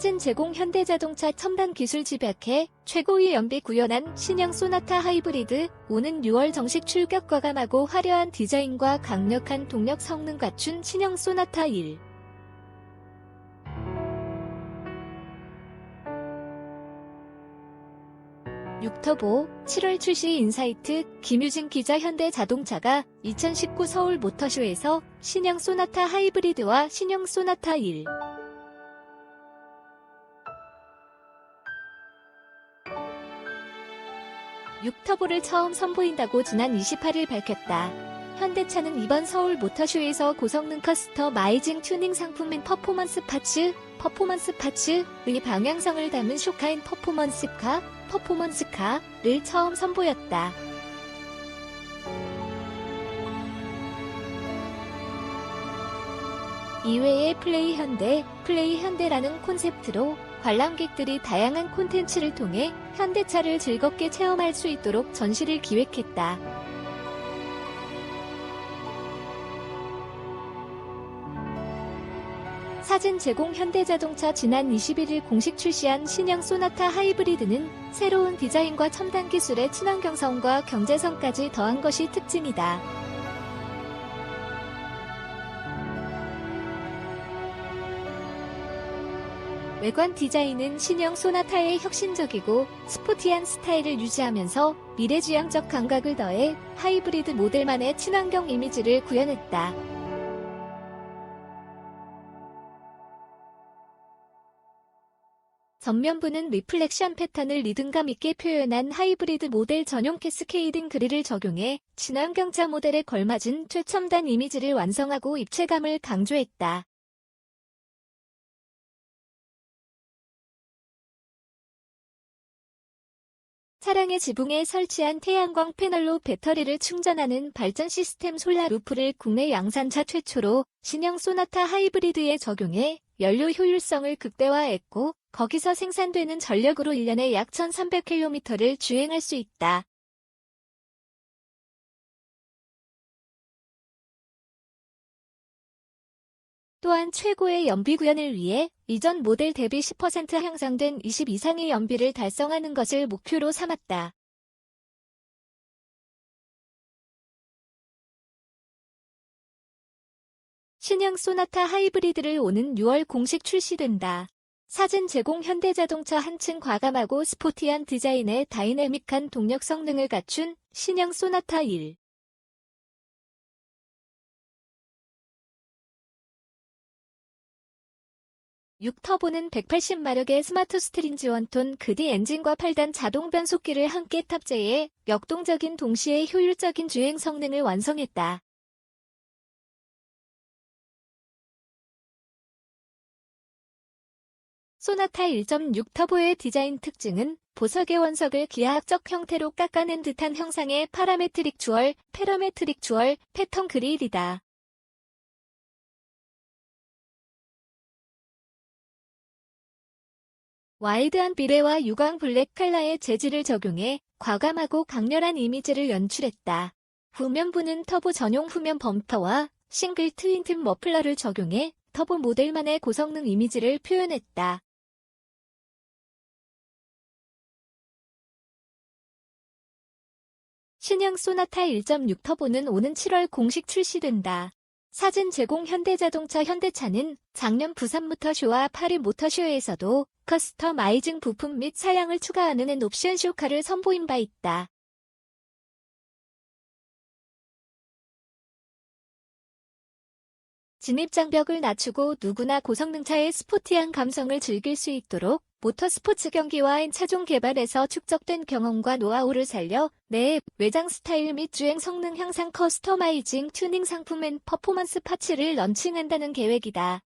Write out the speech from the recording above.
사진 제공 현대자동차 첨단 기술 집약해 최고의 연비 구현한 신형 소나타 하이브리드 오는 6월 정식 출격 과감하고 화려한 디자인과 강력한 동력 성능 갖춘 신형 소나타 1. 육터보 7월 출시 인사이트 김유진 기자 현대자동차가 2019 서울 모터쇼에서 신형 소나타 하이브리드와 신형 소나타 1. 육터보를 처음 선보인다고 지난 28일 밝혔다. 현대차는 이번 서울 모터쇼에서 고성능 커스터 마이징 튜닝 상품인 퍼포먼스 파츠, 퍼포먼스 파츠의 방향성을 담은 쇼카인 퍼포먼스카, 퍼포먼스카를 처음 선보였다. 이외에 플레이 현대, 플레이 현대라는 콘셉트로 관람객들이 다양한 콘텐츠를 통해 현대차를 즐겁게 체험할 수 있도록 전시를 기획했다. 사진 제공 현대자동차 지난 21일 공식 출시한 신형 소나타 하이브리드는 새로운 디자인과 첨단 기술의 친환경성과 경제성까지 더한 것이 특징이다. 외관 디자인은 신형 소나타의 혁신적이고 스포티한 스타일을 유지하면서 미래지향적 감각을 더해 하이브리드 모델만의 친환경 이미지를 구현했다. 전면부는 리플렉션 패턴을 리듬감 있게 표현한 하이브리드 모델 전용 캐스케이딩 그릴을 적용해 친환경차 모델에 걸맞은 최첨단 이미지를 완성하고 입체감을 강조했다. 차량의 지붕에 설치한 태양광 패널로 배터리를 충전하는 발전 시스템 솔라 루프를 국내 양산차 최초로 신형 소나타 하이브리드에 적용해 연료 효율성을 극대화했고 거기서 생산되는 전력으로 1년에 약 1300km를 주행할 수 있다. 또한 최고의 연비 구현을 위해 이전 모델 대비 10% 향상된 20 이상의 연비를 달성하는 것을 목표로 삼았다. 신형 소나타 하이브리드를 오는 6월 공식 출시된다. 사진 제공 현대자동차 한층 과감하고 스포티한 디자인에 다이내믹한 동력 성능을 갖춘 신형 소나타 1. 육터보는 180마력의 스마트 스트린지 원톤 그디 엔진과 8단 자동 변속기를 함께 탑재해 역동적인 동시에 효율적인 주행 성능을 완성했다. 소나타 1.6 터보의 디자인 특징은 보석의 원석을 기하학적 형태로 깎아낸 듯한 형상의 파라메트릭 주얼, 페러메트릭 주얼, 패턴 그릴이다. 와이드한 비레와 유광 블랙 칼라의 재질을 적용해 과감하고 강렬한 이미지를 연출했다. 후면부는 터보 전용 후면 범퍼와 싱글 트윈팀 머플러를 적용해 터보 모델만의 고성능 이미지를 표현했다. 신형 소나타 1.6 터보는 오는 7월 공식 출시된다. 사진 제공 현대자동차 현대차는 작년 부산 모터쇼와 파리 모터쇼에서도 커스터마이징 부품 및 사양을 추가하는 앤 옵션 쇼카를 선보인 바 있다. 진입장벽을 낮추고 누구나 고성능차의 스포티한 감성을 즐길 수 있도록 모터스포츠 경기와 엔 차종 개발에서 축적된 경험과 노하우를 살려 내 외장 스타일 및 주행 성능 향상 커스터마이징 튜닝 상품 앤 퍼포먼스 파츠를 런칭한다는 계획이다.